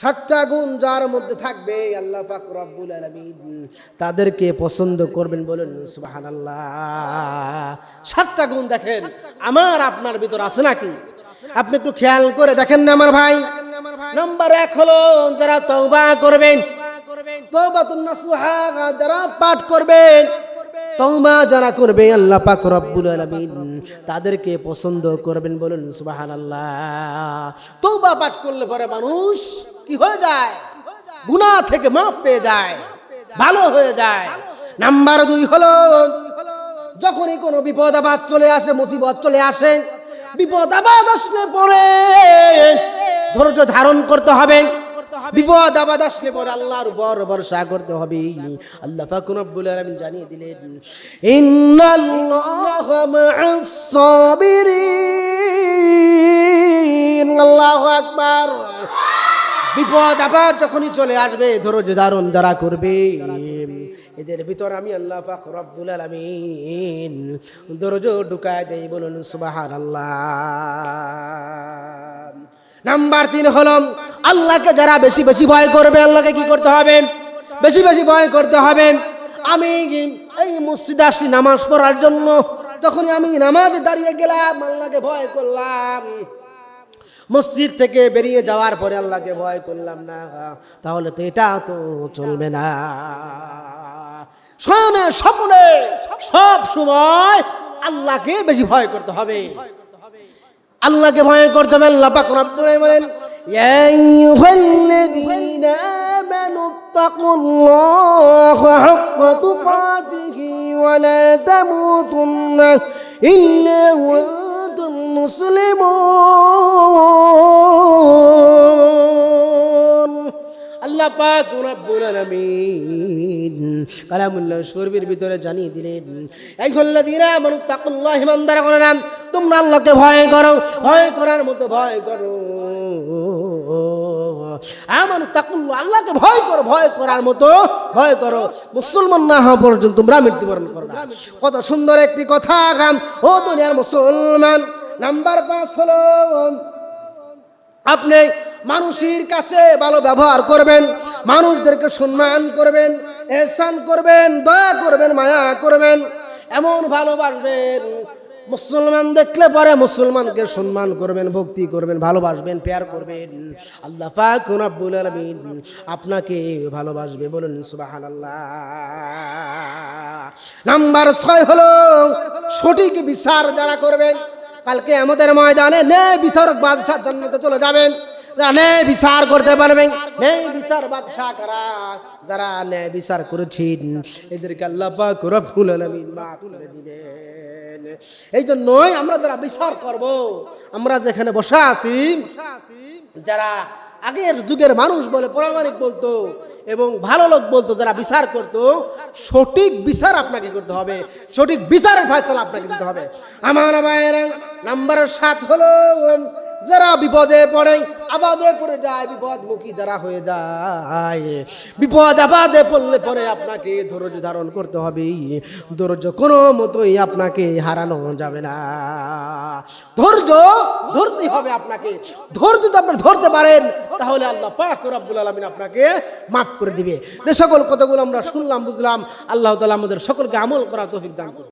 সাতটা গুণ যার মধ্যে থাকবে, আল্লাহ পাক রব্বুল আলামিন তাদেরকে পছন্দ করবেন বলেন, সুবহানাল্লাহ। সাতটা গুণ দেখেন, আমার আপনার ভিতর আছে নাকি? আপনি একটু খেয়াল করে দেখেন না আমার ভাই। নাম্বার এক হলো, যারা তওবা করবেন নাসুহা, যারা পাঠ করবেন তওবা যারা করবে, আল্লাহ পাক রব্বুল আলামিন তাদেরকে পছন্দ করবেন বলুন সুবহানাল্লাহ। তওবা পাঠ করলে পরে মানুষ কি হয়ে যায়? গুনাহ থেকে মাফ পেয়ে যায়, ভালো হয়ে যায়। নাম্বার দুই হলো, যখনই কোনো বিপদ আবাদ চলে আসে, মুসিবত চলে আসে, বিপদ আবাদ আসলে পরে ধৈর্য ধারণ করতে হবে। বিপদ, আবাদ আসলে পরে আল্লাহর উপর ভরসা করতে হবে। আল্লাহ ফাকুন রব্বুল আলামিন জানিয়ে দিলেন, ইন্নাল্লাহ মা'আস সাবিরিন। আল্লাহু আকবার। বিপদ আবার যখনই চলে আসবে, ধৈর্য ধারণ যারা করবে। এদের ভিতর আমি আল্লাহ পাক রব্বুল আলামিন ধৈর্য ঢুকায় দেই, বলুন সুবহানাল্লাহ। নাম্বার তিন হলো আল্লাহকে যারা বেশি বেশি ভয় করবে, আল্লাহকে কি করতে হবে? বেশি বেশি ভয় করতে হবে। আমি এই মসজিদে আসি নামাজ পড়ার জন্য। তখনই আমি নামাজে দাঁড়িয়ে গেলাম, আল্লাহকে ভয় করলাম। মসজিদ থেকে বেরিয়ে যাওয়ার পরে আল্লাহকে ভয় করলাম, না, তাহলে তো এটা তো চলবে না। শোনে, স্বপ্নে, সব সময় আল্লাহকে বেশি ভয় করতে হবে। আল্লাহকে ভয় করতে হবে, আল্লাহ পাক বলেন ইয়া আইয়ুহাল্লাযীনা আমানু তাকুল্লাহা হাক্কা তুকাতিহি ওয়া লা তামুতুন্না ইল্লা ওয়া আনতুম মুসলিমুন আল্লাহ পাক রব্বুল আলামিন কালামুল্লাহ শরীফের ভিতরে জানিয়ে দিলেন এই হল্লাযীনা আমানু তাকুল্লাহ ইমানদার করে নাম তোমরা আল্লাহকে ভয় করো, ভয় করার মতো ভয় করো। তাকুল্লাহ আল্লাহকে ভয় করো, ভয় করার মতো, ভয় করো। মুসলমান না হওয়া পর্যন্ত তোমরা মৃত্যুবরণ করো কত সুন্দর একটি কথা গান ও দুনিয়ার মুসলমান, নাম্বার পাঁচ হলো, আপনি মানুষের কাছে ভালো ব্যবহার করবেন, মানুষদেরকে সম্মান করবেন, এহসান করবেন, দয়া করবেন, মায়া করবেন, এমন ভালোবাসবেন মুসলমান দেখলে পরে মুসলমানকে সম্মান করবেন, ভক্তি করবেন, ভালোবাসবেন, পেয়ার করবেন। আল্লাহ পাক রব্বুল আলামিন আপনাকে ভালোবাসবে, বলুন সুবহানাল্লাহ। নাম্বার ছয় হলো, সঠিক বিচার যারা করবেন, কালকে আমাদের ময়দানে নে বিচারক বাদশাহ জান্নাতে চলে যাবেন। বিচার করতে পারবেন। বিচার যারা ন্যায় বিচার এদেরকে দিবেন। এই জন্যই আমরা যারা বিচার আমরা যেখানে বসা আছি, যারা আগের যুগের মানুষ বলে প্রামাণিক বলতো এবং ভালো লোক বলতো, যারা বিচার করতো, সঠিক বিচার আপনাকে করতে হবে। সঠিক বিচারের ফয়সলা আপনাকে দিতে হবে। আমার ভাইয়েরা, নাম্বার সাত হলো যারা বিপদে পড়ে, আবাদে পড়ে যায়, বিপদমুখী যারা হয়ে যায়। বিপদ আবাদে পড়লে পরে আপনাকে ধৈর্য ধারণ করতে হবে। ধৈর্য কোনো মতোই আপনাকে হারানো যাবে না। ধৈর্য ধরতেই হবে আপনাকে। ধৈর্য যদি আপনি ধরতে পারেন, তাহলে আল্লাহ পাক রব্বুল আলমিন আপনাকে মাফ করে দিবে। যে সকল কথাগুলো আমরা শুনলাম, বুঝলাম, আল্লাহ তালা আমাদের সকলকে আমল করার তৌফিক দান